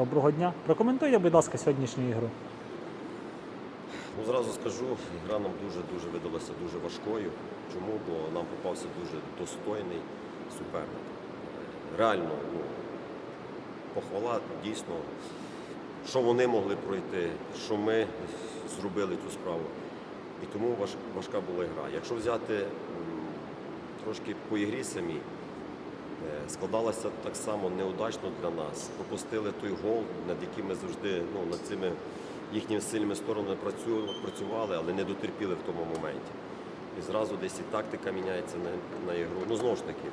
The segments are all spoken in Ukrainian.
Доброго дня. Прокоментуйте, будь ласка, сьогоднішню ігру. Ну, зразу скажу, гра нам дуже-дуже видалася дуже важкою. Чому? Бо нам попався дуже достойний суперник. Реально, ну, похвала дійсно, що вони могли пройти, що ми зробили цю справу. І тому важка була гра. Якщо взяти трошки по ігрі самій, складалася так само неудачно для нас. Пропустили той гол, над яким ми завжди ну, над цими їхніми сильними сторонами працювали, але не дотерпіли в тому моменті. І зразу десь і тактика міняється на, на ігру. Ну знову ж таки,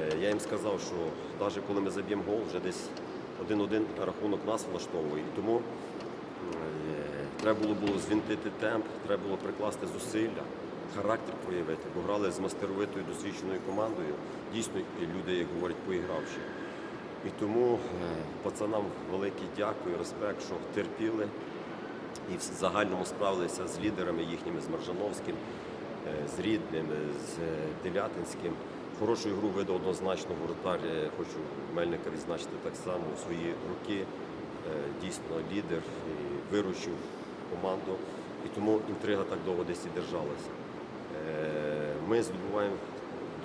е, я їм сказав, що навіть коли ми заб'ємо гол, вже десь один-один рахунок нас влаштовує. І тому Е, Треба було було звінтити темп, треба було прикласти зусилля, характер проявити, бо грали з мастеровитою досвідченою командою. Дійсно, люди, як говорять, поігравши. І тому е, пацанам великий дякую, респект, що терпіли і в загальному справилися з лідерами їхніми, з Маржановським, е, з Рідним, з е, Делятинським. Хорошу ігру видав однозначно воротар. Хочу Мельника відзначити так само у свої роки. Е, Дійсно лідер і виручив команду. І тому інтрига так довго десь і держалася. Е, Ми здобуваємо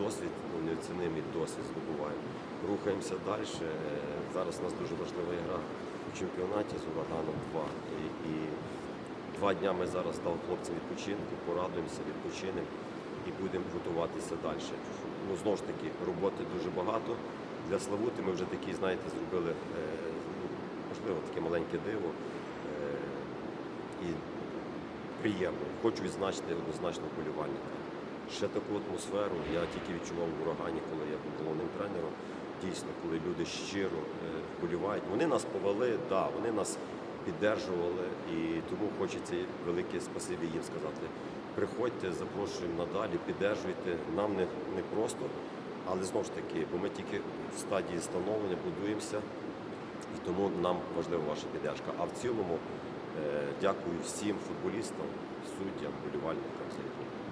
досвід, ну, неоцінимий досвід здобуваємо. Рухаємося далі. Е, Зараз у нас дуже важлива гра у чемпіонаті з ураганом 2. І, і два дня ми зараз дали хлопцям відпочинку, порадуємося, відпочинемо і будемо готуватися далі. Ну, знову ж таки, роботи дуже багато. Для Славути ми вже такі, знаєте, зробили, е, ну, можливо, таке маленьке диво. Приємно. Хочу відзначити однозначно вболівальника. Ще таку атмосферу я тільки відчував в урагані, коли я був головним тренером. Дійсно, коли люди щиро е, вболівають. Вони нас повели, да, вони нас піддержували, і тому хочеться велике спасибі їм сказати. Приходьте, запрошуємо надалі, піддержуйте. Нам не, не просто, але знову ж таки, бо ми тільки в стадії становлення будуємося, і тому нам важлива ваша піддержка. А в цілому дякую всім футболістам, суддям, вболівальникам за ігру.